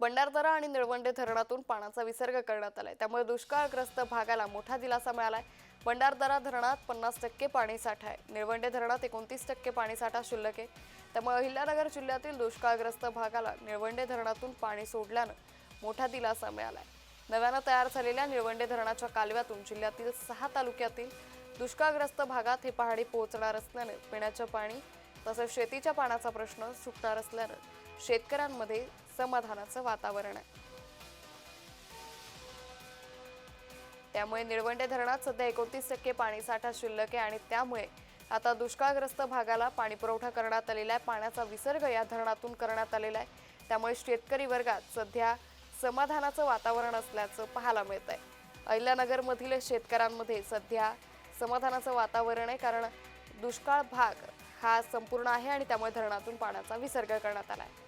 भंडारदरा आणि निळवंडे धरणातून पाण्याचा विसर्ग करण्यात आलाय. त्यामुळे दुष्काळग्रस्त भागाला मोठा दिलासा मिळालाय. भंडारदरा धरणात पन्नास टक्के पाणी साठा आहे. निळवंडे धरणात एकोणतीस टक्के पाणी साठा शिल्लक आहे. त्यामुळे अहिल्यानगर जिल्ह्यातील दुष्काळग्रस्त भागाला निळवंडे धरणातून पाणी सोडल्यानं मोठा दिलासा मिळालाय. नव्यानं तयार झालेल्या निळवंडे धरणाच्या कालव्यातून जिल्ह्यातील सहा तालुक्यातील दुष्काळग्रस्त भागात हे पाणी पोहोचणार असल्यानं पिण्याचं पाणी तसंच शेतीच्या पाण्याचा प्रश्न सुटणार असल्यानं शेतकऱ्यांमध्ये समाधानाचं वातावरण आहे. त्यामुळे निळवंडे धरणात सध्या एकोणतीस टक्के पाणीसाठा शिल्लक आहे आणि त्यामुळे आता दुष्काळग्रस्त भागाला पाणी पुरवठा करण्यात आलेला आहे. पाण्याचा विसर्ग या धरणातून करण्यात आलेला आहे. त्यामुळे शेतकरी वर्गात सध्या समाधानाचं वातावरण असल्याचं पाहायला मिळत आहे अहिल्यानगरमधील शेतकऱ्यांमध्ये सध्या समाधानाचं वातावरण आहे कारण दुष्काळ भाग हा संपूर्ण आहे आणि त्यामुळे धरणातून पाण्याचा विसर्ग करण्यात आला आहे